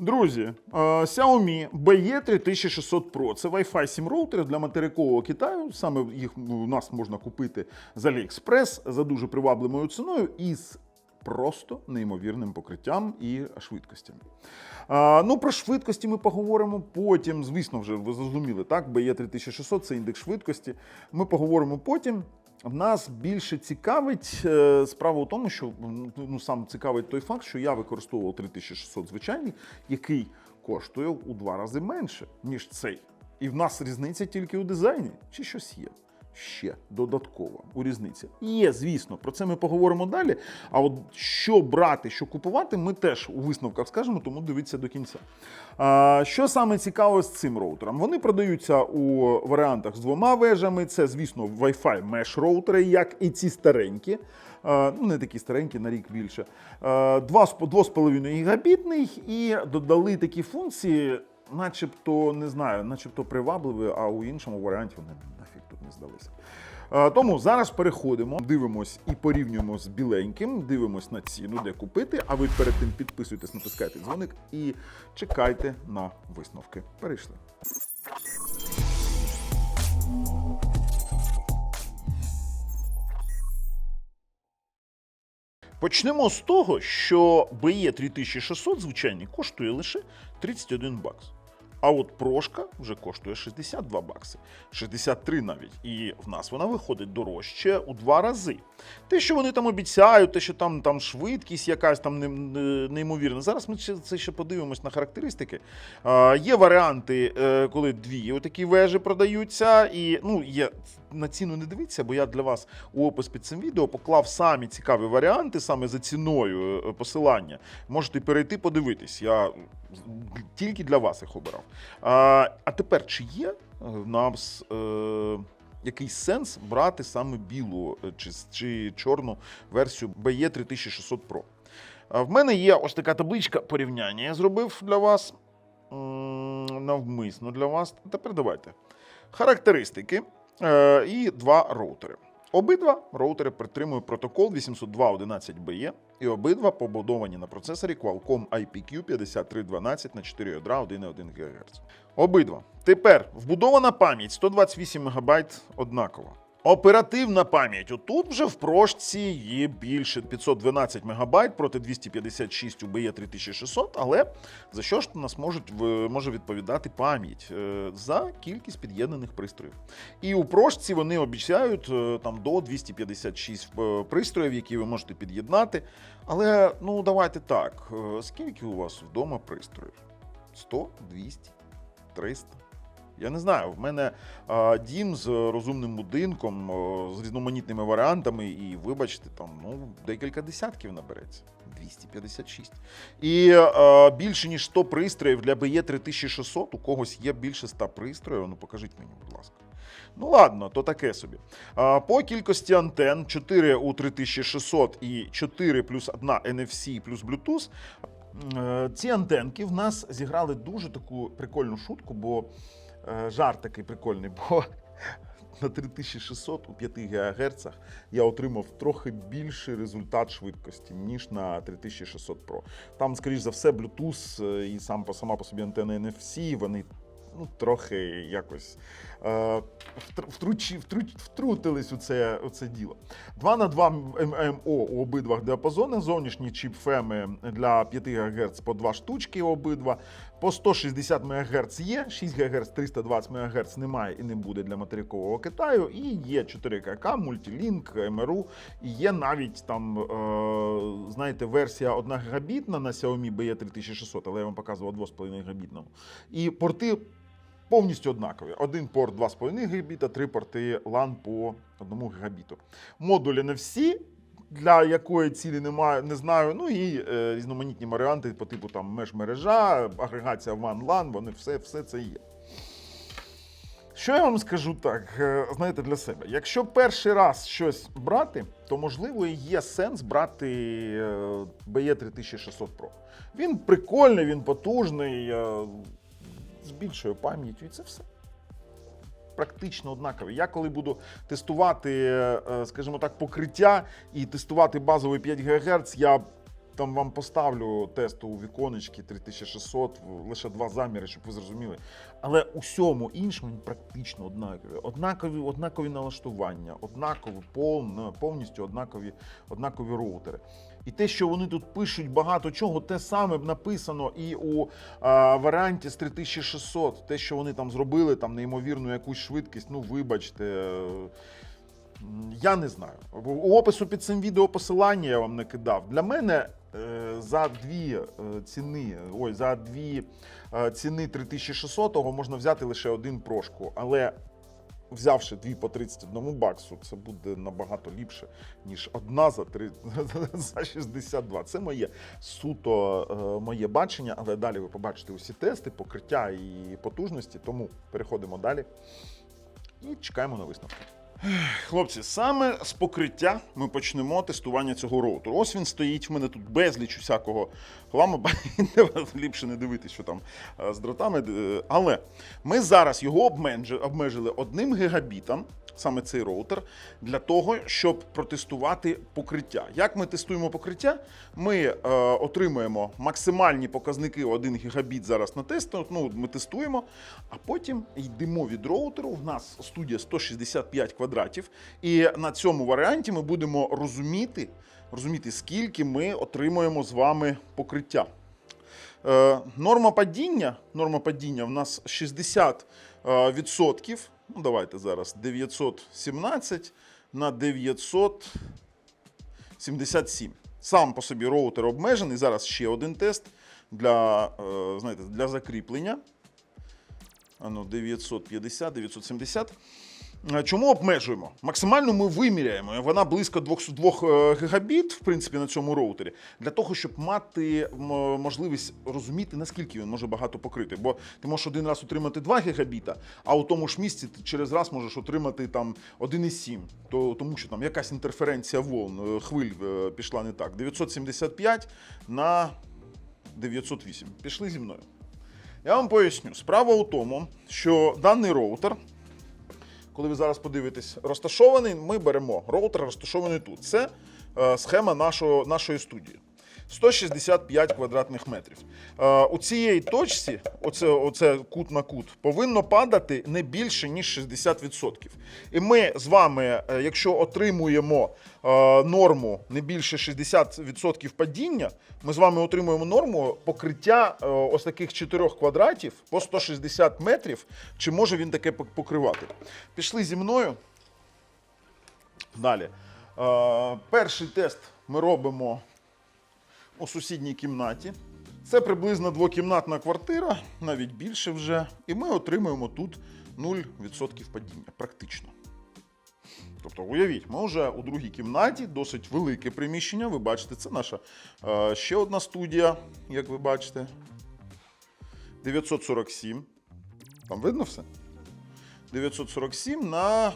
Друзі, е, Xiaomi BE3600 Pro це Wi-Fi 7 роутер для материкового Китаю. Саме їх у нас можна купити з AliExpress за дуже привабливою ціною і з просто неймовірним покриттям і швидкостями. А, ну, про швидкості ми поговоримо потім. Звісно, вже ви зрозуміли, так? BE3600 це індекс швидкості. Ми поговоримо потім. В нас більше цікавить е, справа у тому, що ну, сам цікавить той факт, що я використовував 3600 звичайний, який коштує у два рази менше, ніж цей. І в нас різниця тільки у дизайні, чи щось є. Ще додатково у різниці. Є, звісно, про це ми поговоримо далі. А от що брати, що купувати, ми теж у висновках скажемо, тому дивіться до кінця. А, що саме цікаво з цим роутером? Вони продаються у варіантах з двома вежами. Це, звісно, Wi-Fi mesh роутери, як і ці старенькі. Ну, не такі старенькі, на рік більше. Е, два з по- 2,5 гігабітний і додали такі функції, начебто, не знаю, начебто привабливі, а у іншому варіанті вони тут здалися. Е, Тому зараз переходимо, дивимось і порівнюємо з біленьким, дивимось на ціну, де купити. А ви перед тим підписуйтесь, натискайте дзвоник і чекайте на висновки. Перейшли. Почнемо з того, що BE 3600 звичайний коштує лише 31 бакс. А от прошка вже коштує 62 бакси, 63 навіть. І в нас вона виходить дорожче у два рази. Те, що вони там обіцяють, те, що там, там швидкість якась там не- неймовірна. Зараз ми це ще подивимось на характеристики. Е, є варіанти, е, коли дві такі вежі продаються, і ну, є на ціну не дивіться, бо я для вас у опис під цим відео поклав самі цікаві варіанти, саме за ціною е, посилання. Можете перейти подивитись. Я тільки для вас їх обирав. А, а тепер, чи є е, в нас е, якийсь сенс брати саме білу е, чи, чи чорну версію BE 3600 Pro? В мене є ось така табличка порівняння. Я зробив для вас навмисно для вас. Тепер давайте. Характеристики е, і два роутери. Обидва роутери притримують протокол 802.11be і обидва побудовані на процесорі Qualcomm IPQ 5312 на 4 ядра 1,1 ГГц. Обидва. Тепер вбудована пам'ять 128 МБ однакова. Оперативна пам'ять. Отут вже в прошці є більше 512 МБ проти 256 у BE 3600, але за що ж нас можуть, може відповідати пам'ять? Е, За кількість під'єднаних пристроїв. І у прошці вони обіцяють е, там до 256 е, пристроїв, які ви можете під'єднати. Але ну давайте так. Скільки у вас вдома пристроїв? 100, 200, 300? Я не знаю. В мене а, дім з розумним будинком, з різноманітними варіантами, і вибачте, там ну декілька десятків набереться. 256. І е, більше ніж 100 пристроїв для BE 3600. У когось є більше 100 пристроїв. Ну покажіть мені, будь ласка. Ну ладно, то таке собі. А, по кількості антен 4 у 3600 і 4 плюс 1 NFC плюс Bluetooth. Е, Ці антенки в нас зіграли дуже таку прикольну шутку, бо жарт такий прикольний, бо на 3600 у 5 ГГц я отримав трохи більший результат швидкості, ніж на 3600 Pro. Там, скоріш за все, Bluetooth е, і сам сама по собі антенна NFC, вони ну, трохи якось е, втручі, втруч, втрутились у це, у це діло. 2 на 2 ММО у обидва діапазони, зовнішні чіп феми для 5 ГГц по 2 штучки обидва. По 160 МГц є, 6 ГГц 320 МГц немає і не буде для материкового Китаю. І є 4КК, мультилінк, МРУ. І є навіть там, е, знаєте, версія 1 гігабітна на Xiaomi BE 3600, але я вам показував 2,5 гігабітному. І порти повністю однакові. Один порт 2,5 гігабіта, три порти LAN по 1 гігабіту. Модулі не всі. Для якої цілі немає, не знаю. Ну і е, різноманітні варіанти по типу там меж-мережа, агрегація WAN LAN, вони все, все це є. Що я вам скажу так, е, знаєте, для себе? Якщо перший раз щось брати, то можливо є сенс брати е, BE 3600 Pro. Він прикольний, він потужний, е, з більшою пам'яттю, і це все. Практично однакові. Я коли буду тестувати, е, скажімо так, покриття і тестувати базовий 5 ГГц, я там вам поставлю тестову віконечки 3600, в- лише два заміри, щоб ви зрозуміли. Але усьому іншому практично однакові. Однакові, однакові налаштування, однакові пов- повністю однакові, однакові роутери. І те, що вони тут пишуть багато чого, те саме б написано і у а, варіанті з 3600. Те, що вони там зробили, там неймовірну якусь швидкість, ну вибачте. е, Я не знаю. У опису під цим відео посилання я вам не кидав. Для мене е, за дві е, ціни, ой, за дві е, ціни 3600 можна взяти лише один прошку. Але взявши дві по 31 баксу, це буде набагато ліпше, ніж одна за, три, за 62. Це моє суто е, моє бачення, але далі ви побачите усі тести, покриття і потужності. Тому переходимо далі і чекаємо на висновки. Хлопці, саме з покриття ми почнемо тестування цього роутеру. Ось він стоїть. В мене тут безліч усякого хламу. Ліпше не дивитися, що там е, з дротами. Е, Але ми зараз його обмежили одним гігабітом, саме цей роутер, для того, щоб протестувати покриття. Як ми тестуємо покриття? Ми е, отримуємо максимальні показники 1 гігабіт зараз на тест. Ну, ми тестуємо, а потім йдемо від роутеру. В нас студія 165 квадратів. І на цьому варіанті ми будемо розуміти, розуміти, скільки ми отримуємо з вами покриття. Е, норма падіння, норма падіння в нас 60 е, відсотків. Ну, давайте зараз 917 на 977. Сам по собі роутер обмежений. Зараз ще один тест для, е, знаєте, для закріплення. Ану, 950, 970. Е, Чому обмежуємо? Максимально ми виміряємо. Вона близько 200 2 гігабіт, в принципі, на цьому роутері, для того, щоб мати можливість розуміти, наскільки він може багато покрити. Бо ти можеш один раз отримати 2 гігабіта, а у тому ж місці ти через раз можеш отримати там 1,7, то, тому що там якась інтерференція волн, е, хвиль е, пішла не так. 975 на 908. Пішли зі мною. Я вам поясню. Справа у тому, що даний роутер, коли ви зараз подивитесь, розташований, ми беремо роутер, розташований тут. Це е, схема нашого, нашої студії. 165 квадратних метрів. Е, у цієї точці, оце, оце кут на кут, повинно падати не більше, ніж 60%. І ми з вами, е, якщо отримуємо е, норму не більше 60% падіння, ми з вами отримуємо норму покриття ось таких 4 квадратів по 160 метрів. Чи може він таке покривати? Пішли зі мною. Далі. Перший тест ми робимо у сусідній кімнаті. Це приблизно двокімнатна квартира, навіть більше вже. І ми отримуємо тут 0% падіння, практично. Тобто, уявіть, ми вже у другій кімнаті, досить велике приміщення. Ви бачите, це наша е, ще одна студія, як ви бачите. 947. Там видно все? 947 на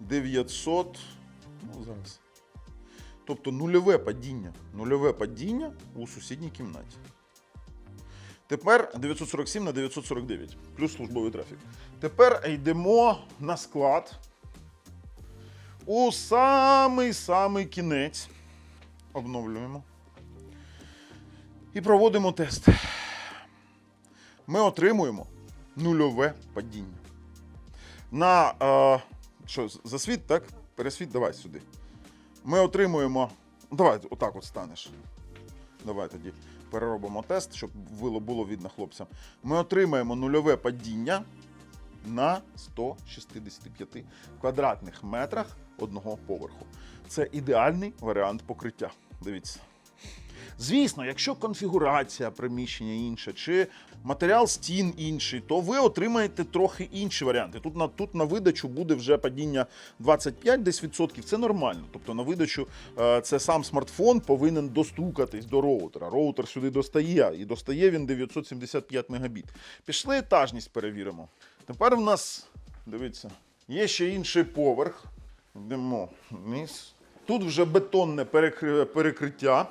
900. Ну, зараз. Тобто нульове падіння. Нульове падіння у сусідній кімнаті. Тепер 947 на 949, плюс службовий трафік. Тепер йдемо на склад. У самий-самий кінець. Обновлюємо. І проводимо тест. Ми отримуємо нульове падіння. На е, що, засвіт, так? Пересвіт, давай сюди. Ми отримуємо. Давай, отак от станеш. Давай тоді переробимо тест, щоб було, було видно хлопцям. Ми отримаємо нульове падіння на 165 квадратних метрах одного поверху. Це ідеальний варіант покриття. Дивіться. Звісно, якщо конфігурація приміщення інша, чи матеріал стін інший, то ви отримаєте трохи інші варіанти. Тут на, тут на видачу буде вже падіння 25 десь відсотків. Це нормально. Тобто на видачу е, це сам смартфон повинен достукатись до роутера. Роутер сюди достає, і достає він 975 мегабіт. Пішли етажність перевіримо. Тепер в нас, дивіться, є ще інший поверх. Йдемо вниз. Тут вже бетонне перекриття.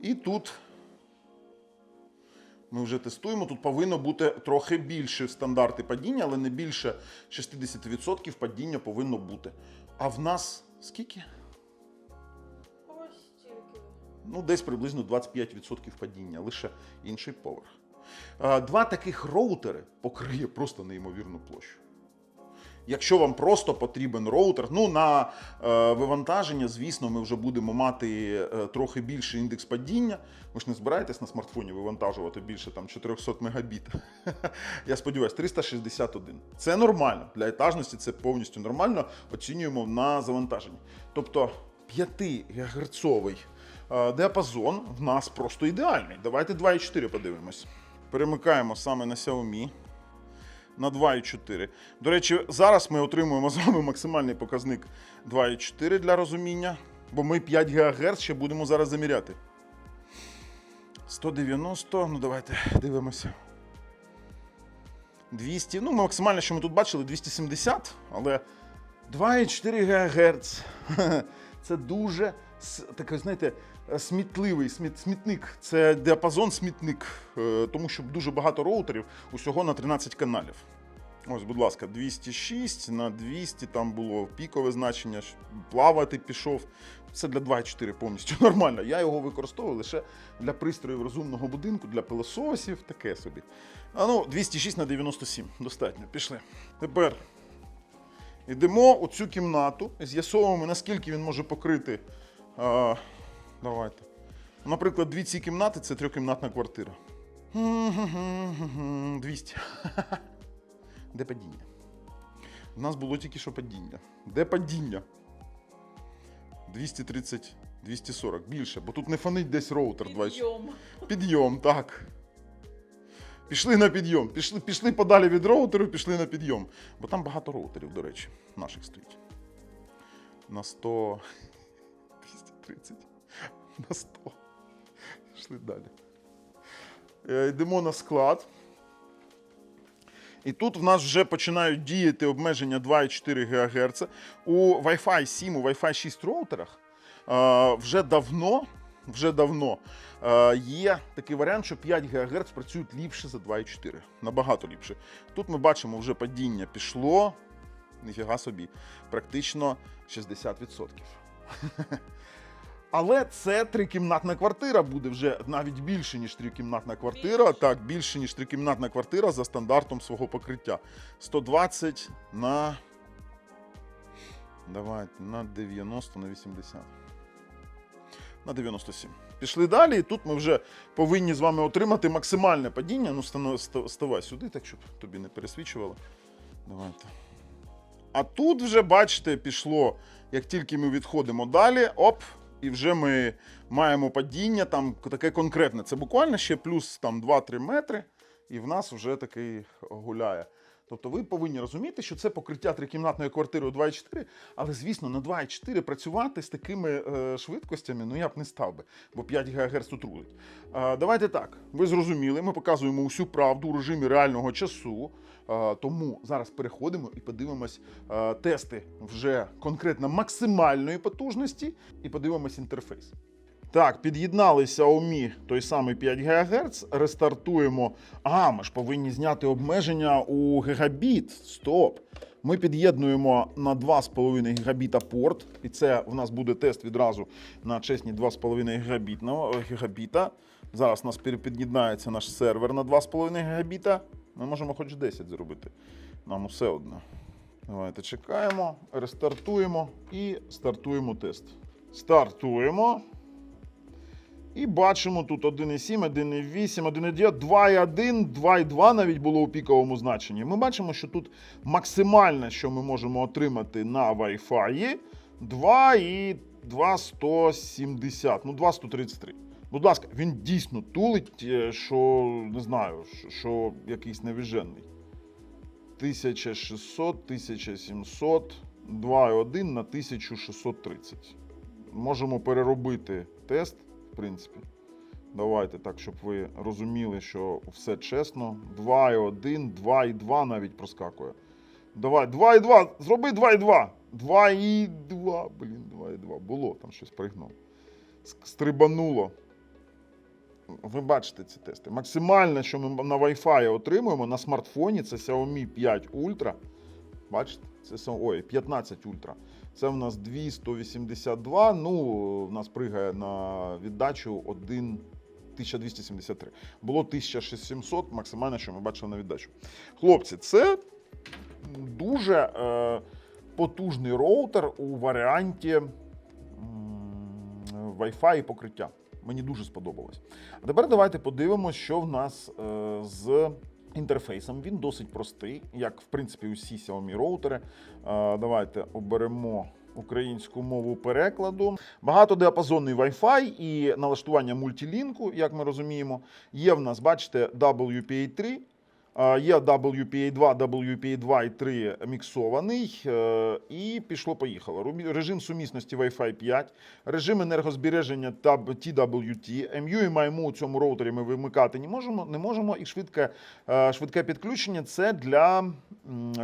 І тут ми вже тестуємо. Тут повинно бути трохи більше стандарти падіння, але не більше 60% падіння повинно бути. А в нас скільки? Ось. Ну, десь приблизно 25% падіння, лише інший поверх. Два таких роутери покриє просто неймовірну площу. Якщо вам просто потрібен роутер, ну на е, вивантаження, звісно, ми вже будемо мати е, трохи більший індекс падіння. Ви ж не збираєтесь на смартфоні вивантажувати більше там 400 мегабіт. Я сподіваюся, 361. Це нормально. Для етажності це повністю нормально. Оцінюємо на завантаженні. Тобто 5 герцовий діапазон в нас просто ідеальний. Давайте 2,4 подивимось. Перемикаємо саме на Xiaomi на 2,4. До речі, зараз ми отримуємо з вами максимальний показник 2,4 для розуміння, бо ми 5 ГГц ще будемо зараз заміряти. 190, ну давайте дивимося. 200, ну максимально, що ми тут бачили, 270, але 2,4 ГГц. Це дуже такий, знаєте, смітливий сміт, смітник. Це діапазон смітник, е, тому що дуже багато роутерів, усього на 13 каналів. Ось, будь ласка, 206 на 200, там було пікове значення, плавати пішов. Це для 2,4 повністю нормально. Я його використовую лише для пристроїв розумного будинку, для пилососів, таке собі. А ну, 206 на 97. Достатньо. Пішли. Тепер йдемо у цю кімнату, з'ясовуємо, наскільки він може покрити. Давайте. Наприклад, дві ці кімнати це трьохкімнатна квартира. 200. Де падіння? У нас було тільки що падіння. Де падіння? 230, 240, більше, бо тут не фонить десь роутер 20. Підйом. Підйом, так. Пішли на підйом. Пішли, пішли подалі від роутеру, пішли на підйом. Бо там багато роутерів, до речі, наших стоїть. На 100. 230. На 100. Пішли далі. Е, Йдемо на склад. І тут в нас вже починають діяти обмеження 2,4 ГГц. У Wi-Fi 7, у Wi-Fi 6 роутерах е, вже давно, вже давно е, є такий варіант, що 5 ГГц працюють ліпше за 2,4. Набагато ліпше. Тут ми бачимо, вже падіння пішло. Ніфіга собі, практично 60%. Але це трикімнатна квартира буде вже навіть більше, ніж трикімнатна квартира. Більше. Так, більше, ніж трикімнатна квартира за стандартом свого покриття. 120 на. Давайте на 90 на 80. На 97. Пішли далі, і тут ми вже повинні з вами отримати максимальне падіння. Ну, ставай сюди, так щоб тобі не пересвічувало. Давайте. А тут вже, бачите, пішло, як тільки ми відходимо далі, оп, і вже ми маємо падіння там таке конкретне. Це буквально ще плюс там 2-3 метри, і в нас вже такий гуляє. Тобто ви повинні розуміти, що це покриття трикімнатної квартири у 2,4, але, звісно, на 2,4 працювати з такими е, швидкостями ну я б не став би, бо 5 ГГц тут рулить. Е, давайте так, ви зрозуміли, ми показуємо усю правду у режимі реального часу. Е, тому зараз переходимо і подивимось е, тести вже конкретно максимальної потужності і подивимось інтерфейс. Так, під'єдналися Xiaomi той самий 5 ГГц, рестартуємо. А, ми ж повинні зняти обмеження у гігабіт. Стоп. Ми під'єднуємо на 2,5 гігабіта порт, і це в нас буде тест відразу на чесні 2,5 гігабітного гігабіта. Зараз у нас під'єднається наш сервер на 2,5 гігабіта. Ми можемо хоч 10 зробити. Нам усе одно. Давайте чекаємо, рестартуємо і стартуємо тест. Стартуємо. І бачимо тут 1,7, 1,8, 1,9, 2,1, 2,2 навіть було у піковому значенні. Ми бачимо, що тут максимальне, що ми можемо отримати на Wi-Fi, 2 і 2,170, ну 2,133. Будь ласка, він дійсно тулить, е, що не знаю, що, якийсь невіжений. 1600, 1700, 2,1 на 1630. Можемо переробити тест, принципі. Давайте так, щоб ви розуміли, що все чесно. 2,1, 2,2 навіть проскакує. Давай, 2,2, зроби 2,2. 2,2, блін, 2,2. Було, там щось пригнув. Стрибануло. Ви бачите ці тести. Максимальне, що ми на Wi-Fi отримуємо на смартфоні, це Xiaomi 5 Ultra. Бачите? Це са- ой, 15 ультра. Це в нас 282. Ну, в нас пригає на віддачу 1 1273. Було 1600, максимально, що ми бачили на віддачу. Хлопці, це дуже е, потужний роутер у варіанті Wi-Fi і покриття. Мені дуже сподобалось. А тепер давайте подивимося, що в нас е, з інтерфейсом. Він досить простий, як в принципі усі Xiaomi роутери. Давайте оберемо українську мову перекладу. Багатодіапазонний Wi-Fi і налаштування мультилінку, як ми розуміємо. Є в нас, бачите, WPA3. Є WPA2, WPA2 і 3 міксований. е, І пішло-поїхало. Режим сумісності Wi-Fi 5, режим енергозбереження TWT, MU і MIMO у цьому роутері ми вимикати не можемо. Не можемо. І швидке, е, швидке підключення це для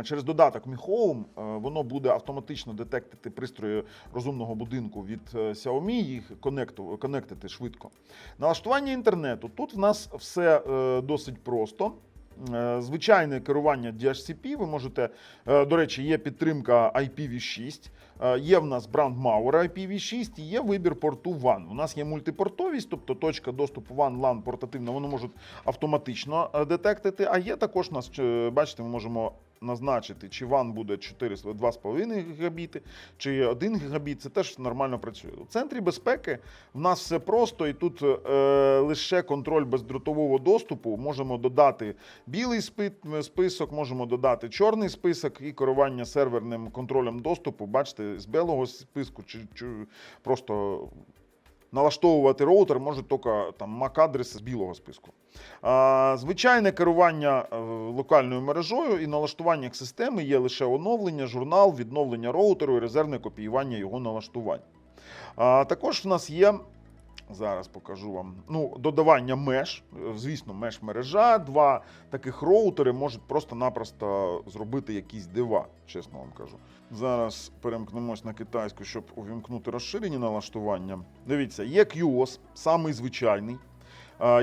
через додаток Mi Home. е, Воно буде автоматично детектити пристрої розумного будинку від Xiaomi, їх конектити швидко. Налаштування інтернету. Тут в нас все досить просто. Е, Звичайне керування DHCP. Ви можете, е, до речі, є підтримка IPv6, е, є в нас бренд Mauer IPv6 і є вибір порту WAN. У нас є мультипортовість, тобто точка доступу WAN, LAN портативна, воно може автоматично детектити. А є також у нас, бачите, ми можемо назначити, чи WAN буде 4, 2,5 гігабіти, чи 1 гігабіт. Це теж нормально працює. У центрі безпеки в нас все просто, і тут е, лише контроль бездротового доступу. Можемо додати білий список, можемо додати чорний список і керування серверним контролем доступу. Бачите, з білого списку чи, чи просто налаштовувати роутер можуть тільки там MAC-адреси з білого списку. Звичайне керування е, локальною мережою і налаштування системи є лише оновлення, журнал, відновлення роутеру і резервне копіювання його налаштувань. Також в нас є. Зараз покажу вам. Ну, додавання меж. Е, Звісно, меж мережа. Два таких роутери можуть просто-напросто зробити якісь дива, чесно вам кажу. Зараз перемкнемось на китайську, щоб увімкнути розширені налаштування. Дивіться, є QoS, самий звичайний.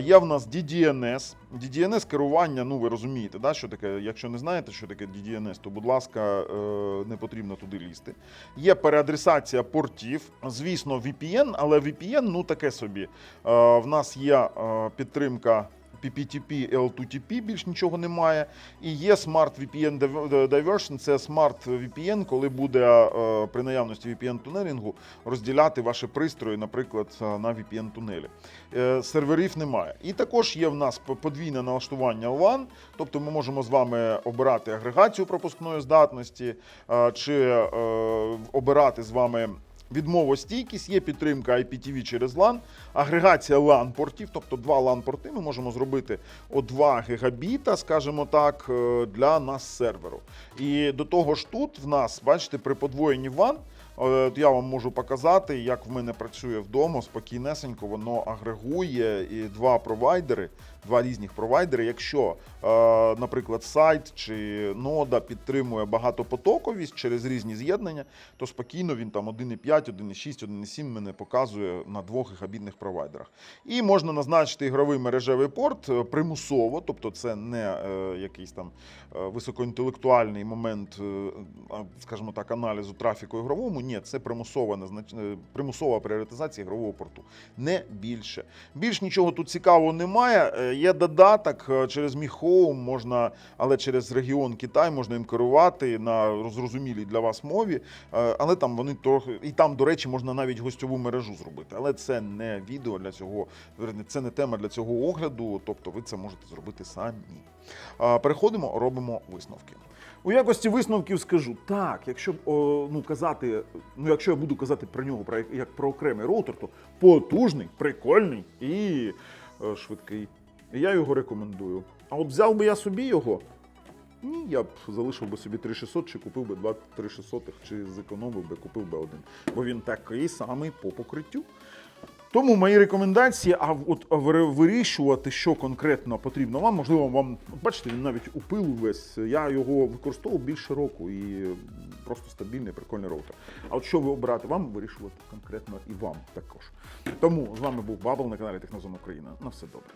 Є в нас DDNS. DDNS керування, ну ви розумієте, да, що таке. Якщо не знаєте, що таке DDNS, то будь ласка, е, не потрібно туди лізти. Є переадресація портів, звісно, VPN, але VPN, ну таке собі. Е, В нас є е, підтримка. PPTP, L2TP, більш нічого немає. І є Smart VPN Div- Diversion, це Smart VPN, коли буде е, при наявності VPN тунелінгу розділяти ваші пристрої, наприклад, е, на VPN тунелі. Е, Серверів немає. І також є в нас подвійне налаштування LAN, тобто ми можемо з вами обирати агрегацію пропускної здатності чи обирати з вами. Відмовостійкість, є підтримка IPTV через LAN, агрегація LAN-портів, тобто два LAN-порти ми можемо зробити о 2 гігабіта, скажімо так, е, для нас серверу. І до того ж тут в нас, бачите, при подвоєнні WAN, е, я вам можу показати, як в мене працює вдома, спокійнесенько, воно агрегує і два провайдери, два різних провайдери. Якщо, е, наприклад, сайт чи нода підтримує багатопотоковість через різні з'єднання, то спокійно він там 1,5, 1,6, 1,7 мене показує на двох гігабітних провайдерах. І можна назначити ігровий мережевий порт е, примусово, тобто це не е, якийсь там високоінтелектуальний момент, скажімо так, аналізу трафіку ігровому. Ні, це примусова, примусова пріоритизація ігрового порту. Не більше. Більш нічого тут цікавого немає. Є додаток е, через Home можна, але через регіон Китай можна їм керувати на зрозумілій для вас мові. Е, Але там вони трохи і там, до речі, можна навіть гостьову мережу зробити. Але це не відео для цього, це не тема для цього огляду. Тобто ви це можете зробити самі. Переходимо, робимо висновки. У якості висновків скажу так, якщо ну казати, ну якщо я буду казати про нього про як- як про окремий роутер, то потужний, прикольний і е, швидкий. Я його рекомендую. А от взяв би я собі його. Ні, я б залишив би собі 3600, чи купив би два 3600, чи зекономив би, купив би один. Бо він такий самий по покриттю. Тому мої рекомендації, а от вирішувати, що конкретно потрібно вам, можливо, вам бачите, він навіть у пилу весь. Я його використовував більше року і просто стабільний, прикольний роутер. А от що ви обирати, вам вирішувати конкретно і вам також. Тому з вами був Бабл на каналі Технозон Україна. На все добре.